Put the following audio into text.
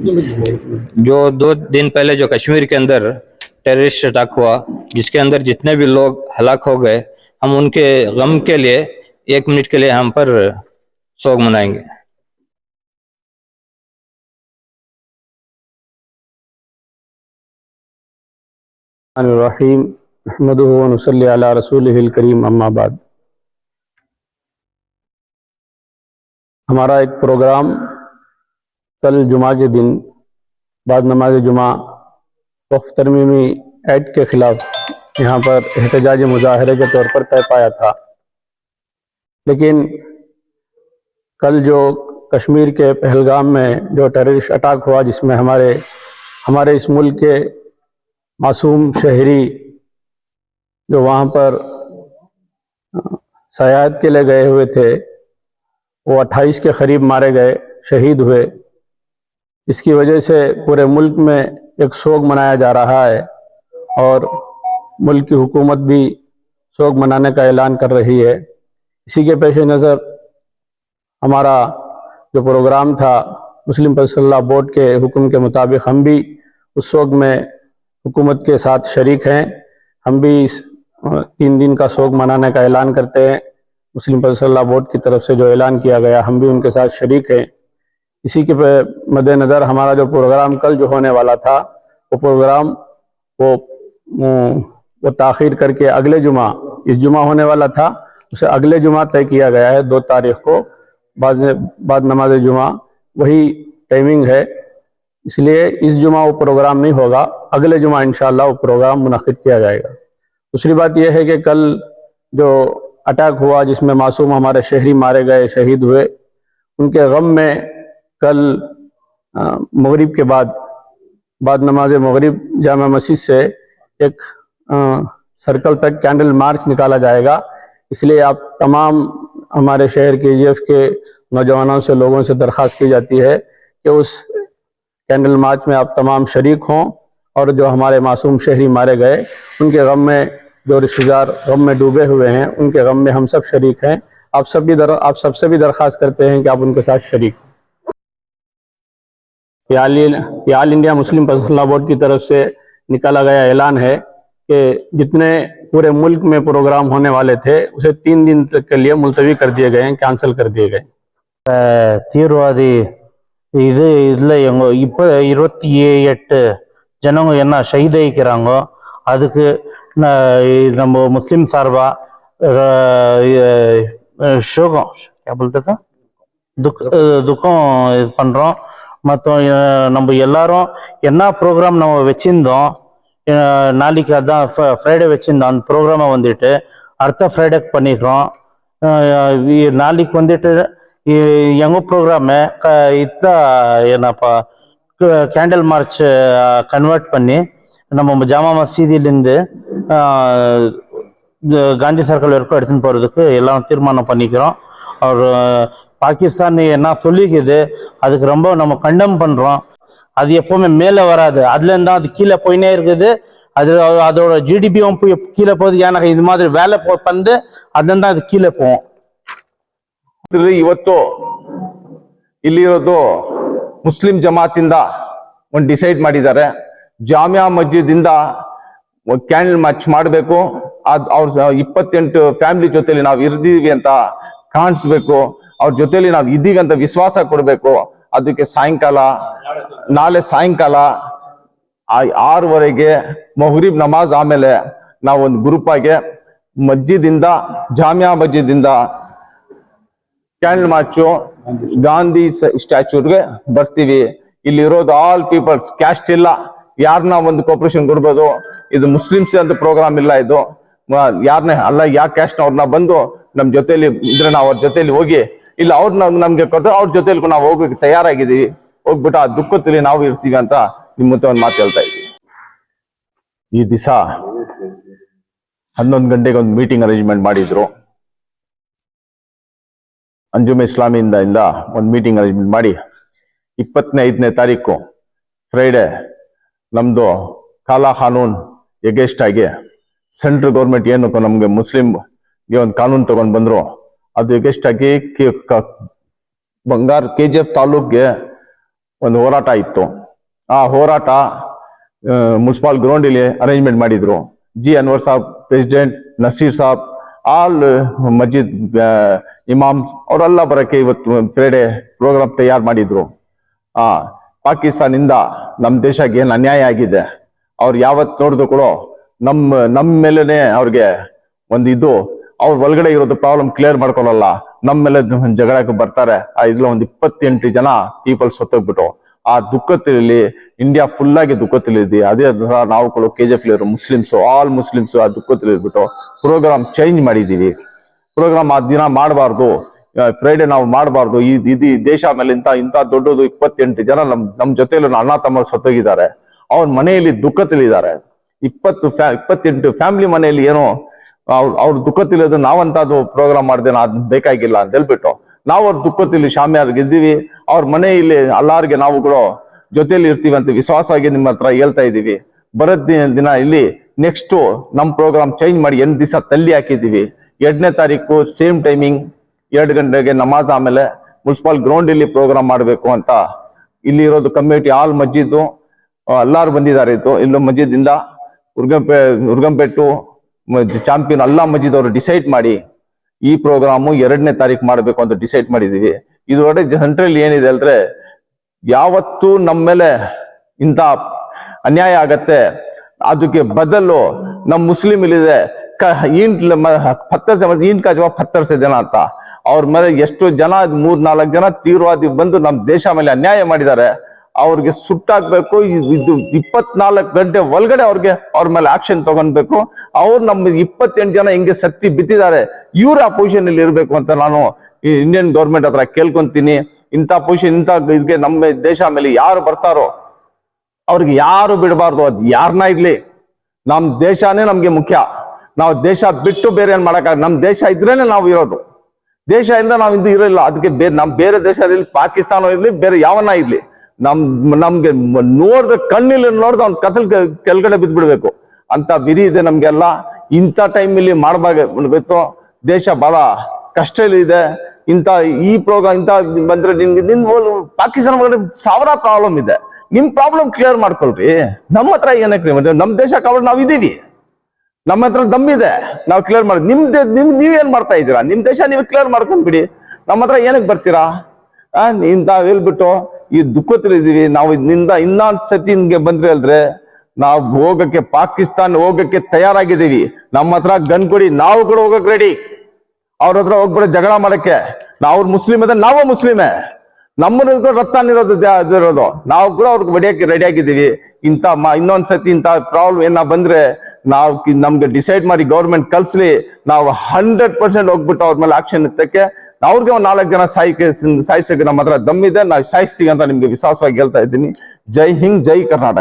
جو دو دن پہلے جو کشمیر کے اندر ٹیررسٹ اٹاک ہوا، جس کے اندر جتنے بھی لوگ ہلاک ہو گئے، ہم ان کے غم کے لیے ایک منٹ کے لیے ہم پر سوگ منائیں گے۔ الرحیم احمد صلی علی رسول الکریم، اما بعد۔ ہمارا ایک پروگرام کل جمعہ کے دن بعد نماز جمعہ وقف ترمیمی ایڈ کے خلاف یہاں پر احتجاج مظاہرے کے طور پر طے پایا تھا۔ لیکن کل جو کشمیر کے پہلگام میں جو ٹیررسٹ اٹیک ہوا جس میں ہمارے ہمارے اس ملک کے معصوم شہری جو وہاں پر سیاحت کے لیے گئے ہوئے تھے، وہ اٹھائیس کے قریب مارے گئے، شہید ہوئے۔ اس کی وجہ سے پورے ملک میں ایک سوگ منایا جا رہا ہے اور ملک کی حکومت بھی سوگ منانے کا اعلان کر رہی ہے۔ اسی کے پیش نظر ہمارا جو پروگرام تھا مسلم صلی اللہ بورڈ کے حکم کے مطابق ہم بھی اس سوگ میں حکومت کے ساتھ شریک ہیں۔ ہم بھی اس تین دن کا سوگ منانے کا اعلان کرتے ہیں۔ مسلم صلی اللہ بورڈ کی طرف سے جو اعلان کیا گیا، ہم بھی ان کے ساتھ شریک ہیں۔ اسی کے مد نظر ہمارا جو پروگرام کل جو ہونے والا تھا، وہ پروگرام وہ وہ تاخیر کر کے اگلے جمعہ، اس جمعہ ہونے والا تھا، اسے اگلے جمعہ طے کیا گیا ہے، دو تاریخ کو، بعد بعد نماز جمعہ، وہی ٹائمنگ ہے۔ اس لیے اس جمعہ وہ پروگرام نہیں ہوگا، اگلے جمعہ انشاءاللہ وہ پروگرام منعقد کیا جائے گا۔ دوسری بات یہ ہے کہ کل جو اٹیک ہوا، جس میں معصوم ہمارے شہری مارے گئے، شہید ہوئے، ان کے غم میں کل مغرب کے بعد بعد نماز مغرب جامع مسجد سے ایک سرکل تک کینڈل مارچ نکالا جائے گا۔ اس لیے آپ تمام ہمارے شہر کے جی ایف کے نوجوانوں سے، لوگوں سے درخواست کی جاتی ہے کہ اس کینڈل مارچ میں آپ تمام شریک ہوں اور جو ہمارے معصوم شہری مارے گئے، ان کے غم میں جو رشتے دار غم میں ڈوبے ہوئے ہیں، ان کے غم میں ہم سب شریک ہیں۔ آپ سب بھی در، آپ سب سے بھی درخواست کرتے ہیں کہ آپ ان کے ساتھ شریک ہوں۔ आल India Muslim फसला board की तरफ से निकाला गया ऐलान है कि जितने पूरे मुल्क में प्रोग्राम होने वाले थे उसे तीन दिन तक के लिए मुलतवी कर दिए गए हैं कैंसिल कर दिए गए தீவிரவாதி இது இதில் எங்க இப்போ இருபத்தி எட்டு ஜனங்க என்ன ஷஹீதாயிக்கிறாங்கோ அதுக்கு ந- நம்ம முஸ்லீம் சார்பாக சோகம் क्या बोलते थे? துக் அஹ் துக்கம் இது பண்ணுறோம் மற்ற நம்ம எல்லாரும் என்ன ப்ரோக்ராம் நம்ம வச்சிருந்தோம் நாளைக்கு அதான் ஃப்ரைடே வச்சுருந்தோம் அந்த ப்ரோக்ராமை வந்துட்டு அடுத்த ஃப்ரைடே பண்ணிக்கிறோம். நாளைக்கு வந்துட்டு எங்கள் ப்ரோக்ராமு க இதுதான் என்னப்பா கேண்டில் மார்ச் கன்வெர்ட் பண்ணி நம்ம ஜாமா மசீதியிலேருந்து காந்தி சர்க்கிள் வரைக்கும் எடுத்துன்னு போகிறதுக்கு எல்லாம் தீர்மானம் பண்ணிக்கிறோம். அவர் பாகிஸ்தான் என்ன சொல்லிக்குது அதுக்கு ரொம்ப நம்ம கண்டம் பண்ணுறோம் அது எப்பவுமே மேலே வராது அதுலேருந்து தான் அது கீழே போயினே இருக்குது அது அதோட ஜிடிபியும் போய் கீழே போகுது ஏன்னா இது மாதிரி வேலை போ வந்து அதுலேருந்து தான் அது கீழே போகும் ಇಲ್ಲಿ ಇವತ್ತು ಇಲ್ಲಿರೋದು ಮುಸ್ಲಿಂ ಜಮಾತಿಂದ ಒಂದು ಡಿಸೈಡ್ ಮಾಡಿದ್ದಾರೆ ಜಾಮಿಯಾ ಮಸ್ಜಿದ್ ಇಂದ ಕ್ಯಾಂಡಲ್ ಮಾರ್ಚ್ ಮಾಡಬೇಕು ಅದ್ ಅವ್ರ ಇಪ್ಪತ್ತೆಂಟು ಫ್ಯಾಮಿಲಿ ಜೊತೆಲಿ ನಾವು ಇರ್ದೀವಿ ಅಂತ ಕಾಣಿಸ್ಬೇಕು ಅವ್ರ ಜೊತೆಲಿ ನಾವು ಇದ್ದೀಗಂತ ವಿಶ್ವಾಸ ಕೊಡಬೇಕು. ಅದಕ್ಕೆ ಸಾಯಂಕಾಲ, ನಾಳೆ ಸಾಯಂಕಾಲ ಆರೂವರೆಗೆ ಮೊಹರೀಬ್ ನಮಾಜ್ ಆಮೇಲೆ ನಾವೊಂದು ಗ್ರೂಪಾಗೆ ಮಜ್ಜಿದಿಂದ ಜಾಮಿಯಾ ಮಜ್ಜಿದಿಂದ ಕ್ಯಾಂಡಲ್ ಮಾರ್ಚು, ಗಾಂಧಿ ಸ್ಟ್ಯಾಚ್ಯೂರ್ಗೆ ಬರ್ತೀವಿ. ಇಲ್ಲಿ ಇರೋದು ಆಲ್ ಪೀಪಲ್ಸ್ ಕ್ಯಾಸ್ಟ್ ಇಲ್ಲ. ಯಾರನ್ನ ಒಂದು ಕೋಪರೇಷನ್ ಕೊಡ್ಬೋದು? ಇದು ಮುಸ್ಲಿಮ್ಸ್ ಅಂತ ಪ್ರೋಗ್ರಾಮ್ ಇಲ್ಲ ಇದು. ಯಾರನ್ನ ಅಲ್ಲ ಯಾವ ಕ್ಯಾಸ್ಟ್ ಅವ್ರನ್ನ ಬಂದು ನಮ್ಮ ಜೊತೆಲಿ ಇದ್ರೆ ನಾವು ಅವ್ರ ಜೊತೆಲಿ ಹೋಗಿ ಇಲ್ಲ, ಅವ್ರ ನಮ್ಗೆ ಕೊಟ್ಟರೆ ಅವ್ರ ಜೊತೆಲಿ ನಾವು ಹೋಗಕ್ಕೆ ತಯಾರಾಗಿದ್ದೀವಿ. ಹೋಗ್ಬಿಟ್ಟು ಆ ದುಃಖದಲ್ಲಿ ನಾವು ಇರ್ತೀವಿ ಅಂತ ನಿಮ್ಮ ಮುಂದೆ ಒಂದು ಮಾತು ಹೇಳ್ತಾ ಇದ್ದೀವಿ ಈ ದಿವಸ ಹನ್ನೊಂದು ಗಂಟೆಗೆ ಒಂದು ಮೀಟಿಂಗ್ ಅರೇಂಜ್ಮೆಂಟ್ ಮಾಡಿದ್ರು. ಅಂಜುಮೆ ಇಸ್ಲಾಮಿಯಿಂದ ಇಂದ ಒಂದು ಮೀಟಿಂಗ್ ಅರೇಂಜ್ಮೆಂಟ್ ಮಾಡಿ ಇಪ್ಪತ್ತನೇ ಐದನೇ ತಾರೀಕು ಫ್ರೈಡೆ ನಮ್ದು ಕಾಲಾ ಕಾನೂನ್ ಎಗೇಸ್ಟ್ ಆಗಿ ಸೆಂಟ್ರಲ್ ಗೌರ್ಮೆಂಟ್ ಏನಕ್ಕೋ ನಮ್ಗೆ ಮುಸ್ಲಿಂಗೆ ಒಂದು ಕಾನೂನು ತಗೊಂಡ್ ಬಂದ್ರು. ಅದು ಆಗಿ ಬಂಗಾರ ಕೆ ಜಿ ಎಫ್ ತಾಲೂಕ್ಗೆ ಒಂದು ಹೋರಾಟ ಇತ್ತು. ಆ ಹೋರಾಟ ಮುನ್ಸಿಪಾಲ್ ಗ್ರೌಂಡ್ ಇಲ್ಲಿ ಅರೇಂಜ್ಮೆಂಟ್ ಮಾಡಿದ್ರು. G Anwar Sab president Naseer Sab, all ಮಜೀದ್ ಇಮಾಮ್ಸ್ ಅವರೆಲ್ಲ ಬರಕ್ಕೆ ಇವತ್ತು ಫ್ರೈಡೆ ಪ್ರೋಗ್ರಾಮ್ ತಯಾರು ಮಾಡಿದ್ರು. ಆ, ಪಾಕಿಸ್ತಾನಿಂದ ನಮ್ಮ ದೇಶಕ್ಕೆ ಏನು ಅನ್ಯಾಯ ಆಗಿದೆ, ಅವ್ರು ಯಾವತ್ತು ನೋಡಿದ್ರು ಕೂಡ ನಮ್ಮ ನಮ್ಮ ಮೇಲೇ ಅವ್ರಿಗೆ ಒಂದು ಇದು ಅವ್ರ ಒಳಗಡೆ ಇರೋದು ಪ್ರಾಬ್ಲಮ್ ಕ್ಲಿಯರ್ ಮಾಡ್ಕೊಳಲ್ಲ. ನಮ್ಮ ಮೇಲೆ ಜಗಳಕ್ಕೆ ಬರ್ತಾರೆ. ಆ ಇದ್ಲ ಒಂದು ಇಪ್ಪತ್ತೆಂಟು ಜನ ಪೀಪಲ್ ಸತ್ತೋಗ್ಬಿಟ್ಟು ಆ ದುಃಖದಲ್ಲಿ ಇಂಡಿಯಾ ಫುಲ್ ಆಗಿ ದುಃಖದಲ್ಲಿದ್ದಿ ಅದೇ ತರ ನಾವು ಕೂಡ K G F Muslims all Muslims ಆ ದುಃಖದಲ್ಲಿ ಇದ್ಬಿಟ್ಟು ಪ್ರೋಗ್ರಾಮ್ ಚೇಂಜ್ ಮಾಡಿದೀವಿ ಪ್ರೋಗ್ರಾಮ್ ಆ ದಿನ ಮಾಡಬಾರ್ದು. ಫ್ರೈಡೆ ನಾವು ಮಾಡಬಾರ್ದು. ಈ ಇದು ದೇಶ ಮೇಲೆ ಇಂತ ಇಂತ ದೊಡ್ಡದು ಇಪ್ಪತ್ತೆಂಟು ಜನ ನಮ್ ನಮ್ ಜೊತೆಯಲ್ಲಿ ಅಣ್ಣ ತಮ್ಮ ಸತ್ತೋಗಿದ್ದಾರೆ. ಅವ್ರ ಮನೆಯಲ್ಲಿ ದುಃಖದಲ್ಲಿದ್ದಾರೆ ಇಪ್ಪತ್ತು ಫ್ಯಾ, ಇಪ್ಪತ್ತೆಂಟು ಫ್ಯಾಮಿಲಿ ಮನೆಯಲ್ಲಿ ಏನೋ ಅವ್ರ ಅವ್ರ ದುಃಖತಿಲ್ಲದ ನಾವಂತ ಅದು ಪ್ರೋಗ್ರಾಮ್ ಮಾಡಿದೆ ಅದ್ ಬೇಕಾಗಿಲ್ಲ ಅಂತ ಹೇಳ್ಬಿಟ್ಟು ನಾವು ಅವ್ರ ದುಃಖದಲ್ಲಿ ಶಾಮಿಯಾರ್ಗೆ ಇದ್ದೀವಿ ಅವ್ರ ಮನೆಯಲ್ಲಿ ಅಲ್ಲಾರ್ಗೆ ನಾವು ಕೂಡ ಜೊತೆಯಲ್ಲಿ ಇರ್ತೀವಿ ಅಂತ ವಿಶ್ವಾಸವಾಗಿ ನಿಮ್ಮ ಹತ್ರ ಹೇಳ್ತಾ ಇದೀವಿ ಬರೋದ್ ದಿನ ಇಲ್ಲಿ ನೆಕ್ಸ್ಟ್ ನಮ್ಮ ಪ್ರೋಗ್ರಾಮ್ ಚೇಂಜ್ ಮಾಡಿ ಎಂಟು ದಿವಸ ತಲ್ಲಿ ಹಾಕಿದೀವಿ ಎರಡನೇ ತಾರೀಕು ಸೇಮ್ ಟೈಮಿಂಗ್ ಎರಡು ಗಂಟೆಗೆ ನಮಾಜ್ ಆಮೇಲೆ ಮುನ್ಸಿಪಾಲ್ ಗ್ರೌಂಡ್ ಇಲ್ಲಿ ಪ್ರೋಗ್ರಾಮ್ ಮಾಡಬೇಕು ಅಂತ ಇಲ್ಲಿ ಇರೋದು ಕಮ್ಯುನಿಟಿ ಆಲ್ ಮಜ್ಜಿದ್ದು ಎಲ್ಲಾರು ಬಂದಿದ್ದಾರೆ ಇದು. ಇಲ್ಲೂ ಮಸ್ಜಿದಿಂದ ಉರ್ಗಂಪೆ ಉರ್ಗಂಪೇಟು ಚಾಂಪಿಯನ್ ಅಲ್ಲಾ ಮಜೀದ್ ಅವರು ಡಿಸೈಡ್ ಮಾಡಿ ಈ ಪ್ರೋಗ್ರಾಮು ಎರಡನೇ ತಾರೀಕು ಮಾಡಬೇಕು ಅಂತ ಡಿಸೈಡ್ ಮಾಡಿದೀವಿ. ಇದರೊಳಗೆ ಜನರಲ್ಲಿ ಏನಿದೆ ಅಂದ್ರೆ ಯಾವತ್ತು ನಮ್ಮ ಮೇಲೆ ಇಂಥ ಅನ್ಯಾಯ ಆಗತ್ತೆ. ಅದಕ್ಕೆ ಬದಲು ನಮ್ಮ ಮುಸ್ಲಿಂ ಇಲ್ಲಿದೆ. ಕ ಈಂಟ್ ಪತ್ತರ್ ಸೆ ಈಂಟ್ ಕಾಜವ ಜನ ಅಂತ. ಅವ್ರ ಮೇಲೆ ಎಷ್ಟು ಜನ ಮೂರ್ ನಾಲ್ಕು ಜನ ತೀವ್ರವಾದಿ ಬಂದು ನಮ್ಮ ದೇಶ ಮೇಲೆ ಅನ್ಯಾಯ ಮಾಡಿದ್ದಾರೆ. ಅವ್ರಿಗೆ ಸುಟ್ಟಾಕ್ಬೇಕು ಇದು ಇಪ್ಪತ್ನಾಲ್ಕು ಗಂಟೆ ಒಳಗಡೆ ಅವ್ರಿಗೆ ಅವ್ರ ಮೇಲೆ ಆಕ್ಷನ್ ತಗೊಳ್ಬೇಕು ಅವ್ರು ನಮ್ಮ ಇಪ್ಪತ್ತೆಂಟು ಜನ ಹಿಂಗೆ ಶಕ್ತಿ ಬಿತ್ತಿದ್ದಾರೆ ಇವ್ರ ಆ ಪೊಸಿಷನ್ ಅಲ್ಲಿ ಇರ್ಬೇಕು ಅಂತ ನಾನು ಈ ಇಂಡಿಯನ್ ಗೌರ್ಮೆಂಟ್ ಹತ್ರ ಕೇಳ್ಕೊಂತೀನಿ. ಇಂಥ ಪೊಸಿಷನ್ ಇಂಥ ಇದಕ್ಕೆ ನಮ್ಮ ದೇಶ ಮೇಲೆ ಯಾರು ಬರ್ತಾರೋ, ಅವ್ರಿಗೆ ಯಾರು ಬಿಡಬಾರ್ದು, ಅದು ಯಾರನ್ನ ಇರ್ಲಿ. ನಮ್ ದೇಶನೇ ನಮ್ಗೆ ಮುಖ್ಯ. ನಾವು ದೇಶ ಬಿಟ್ಟು ಬೇರೆ ಏನ್ ಮಾಡಕ್ ನಮ್ ದೇಶ ಇದ್ರೇನೆ ನಾವು ಇರೋದು. ದೇಶ ಇಂದ ನಾವು ಇಂದು ಇರಲಿಲ್ಲ ಅದಕ್ಕೆ ಬೇರೆ ನಮ್ ಬೇರೆ ದೇಶ ಇರ್ಲಿ ಪಾಕಿಸ್ತಾನ ಇರ್ಲಿ, ಬೇರೆ ಯಾವನ್ನ ಇರ್ಲಿ. ನಮ್, ನಮ್ಗೆ ನೋಡ್ದ ಕಣ್ಣಿಲ್ಲ ನೋಡ್ದ ಅವ್ನ ಕತ್ತಲ್ ಕೆಳಗಡೆ ಬಿದ್ದು ಬಿಡ್ಬೇಕು ಅಂತ ವಿರಿ ಇದೆ ನಮ್ಗೆಲ್ಲ. ಇಂಥ ಇಲ್ಲಿ ಮಾಡ್ಬೇಕು ದೇಶ ಬಹಳ ಕಷ್ಟ ಇದೆ ಇಂಥ ಈ ಪ್ರೋಗ್ರಾಮ್ ಇಂಥ ಬಂದ್ರೆ ನಿಮ್ಗೆ ನಿನ್ ಪಾಕಿಸ್ತಾನ ಒಳಗಡೆ ಸಾವಿರ ಪ್ರಾಬ್ಲಮ್ ಇದೆ. ನಿಮ್ ಪ್ರಾಬ್ಲಮ್ ಕ್ಲಿಯರ್ ಮಾಡ್ಕೊಳ್ರಿ. ನಮ್ಮ ಹತ್ರ ಏನಕ್ಕೆ ಮತ್ತೆ ನಮ್ ದೇಶ ಕವರ್ ನಾವ್ ಇದೀವಿ. ನಮ್ಮ ಹತ್ರ ದಮ್ಮಿದೆ ನಾವು ಕ್ಲಿಯರ್ ಮಾಡಿ ನಿಮ್ ನಿಮ್, ನೀವೇನ್ ಮಾಡ್ತಾ ಇದ್ದೀರಾ? ನಿಮ್ ದೇಶ ನೀವು ಕ್ಲಿಯರ್ ಮಾಡ್ಕೊಂಡ್ಬಿಡಿ. ನಮ್ಮ ಹತ್ರ ಏನಕ್ಕೆ ಬರ್ತೀರಾ? ಇಂತ ಹೇಳ್ಬಿಟ್ಟು ಈ ದುಃಖದಲ್ಲಿದ್ದೀವಿ. ನಾವು ನಿಂದ ಇನ್ನೊಂದು ಸತಿ ಹಿಂಗೆ ಬಂದ್ರೆ ಅಲ್ದ್ರೆ ನಾವು ಹೋಗಕ್ಕೆ ಪಾಕಿಸ್ತಾನ ಹೋಗಕ್ಕೆ ತಯಾರಾಗಿದ್ದೀವಿ. ನಮ್ಮ ಹತ್ರ ಗನ್ ಕೊಡಿ, ನಾವು ಕೂಡ ಹೋಗಕ್ ರೆಡಿ ಅವ್ರ ಹತ್ರ ಹೋಗ್ಬಿಡ ಜಗಳ ಮಾಡಕ್ಕೆ. ನಾವು ಮುಸ್ಲಿಮ್ ಅದ ನಾವು ಮುಸ್ಲಿಮೇ. ನಮ್ಮನ್ನ ಕೂಡ ರಕ್ತ ಇರೋದು ಇರೋದು ನಾವು ಕೂಡ ಅವ್ರಿಗೆ ಹೊಡಿಯಕ್ಕೆ ರೆಡಿ ಆಗಿದ್ದೀವಿ. ಇಂಥ ಮ ಇನ್ನೊಂದ್ ಸತಿ ಇಂಥ ಪ್ರಾಬ್ಲಮ್ ಏನ ಬಂದ್ರೆ ನಾವು ನಮ್ಗೆ ಡಿಸೈಡ್ ಮಾಡಿ ಗೌರ್ಮೆಂಟ್ ಕಲ್ಸ್ಲಿ ನಾವು ಹಂಡ್ರೆಡ್ ಪರ್ಸೆಂಟ್ ಹೋಗ್ಬಿಟ್ಟು ಅವ್ರ ಮೇಲೆ ಆಕ್ಷನ್ ಎತ್ತಕ್ಕೆ ಅವ್ರಿಗೆ ಒಂದು ನಾಲ್ಕು ಜನ ಸಾಯ್ಕೆ ಸಾಯಿಸಕ್ಕೆ ನಮ್ಮ ಹತ್ರ ದಮ್ಮಿದೆ ನಾವು ಸಾಯಿಸ್ತೀವಿ ಅಂತ ನಿಮ್ಗೆ ವಿಶ್ವಾಸವಾಗಿ ಹೇಳ್ತಾ ಇದ್ದೀನಿ. ಜೈ ಹಿಂಗ್ ಜೈ ಕರ್ನಾಟಕ.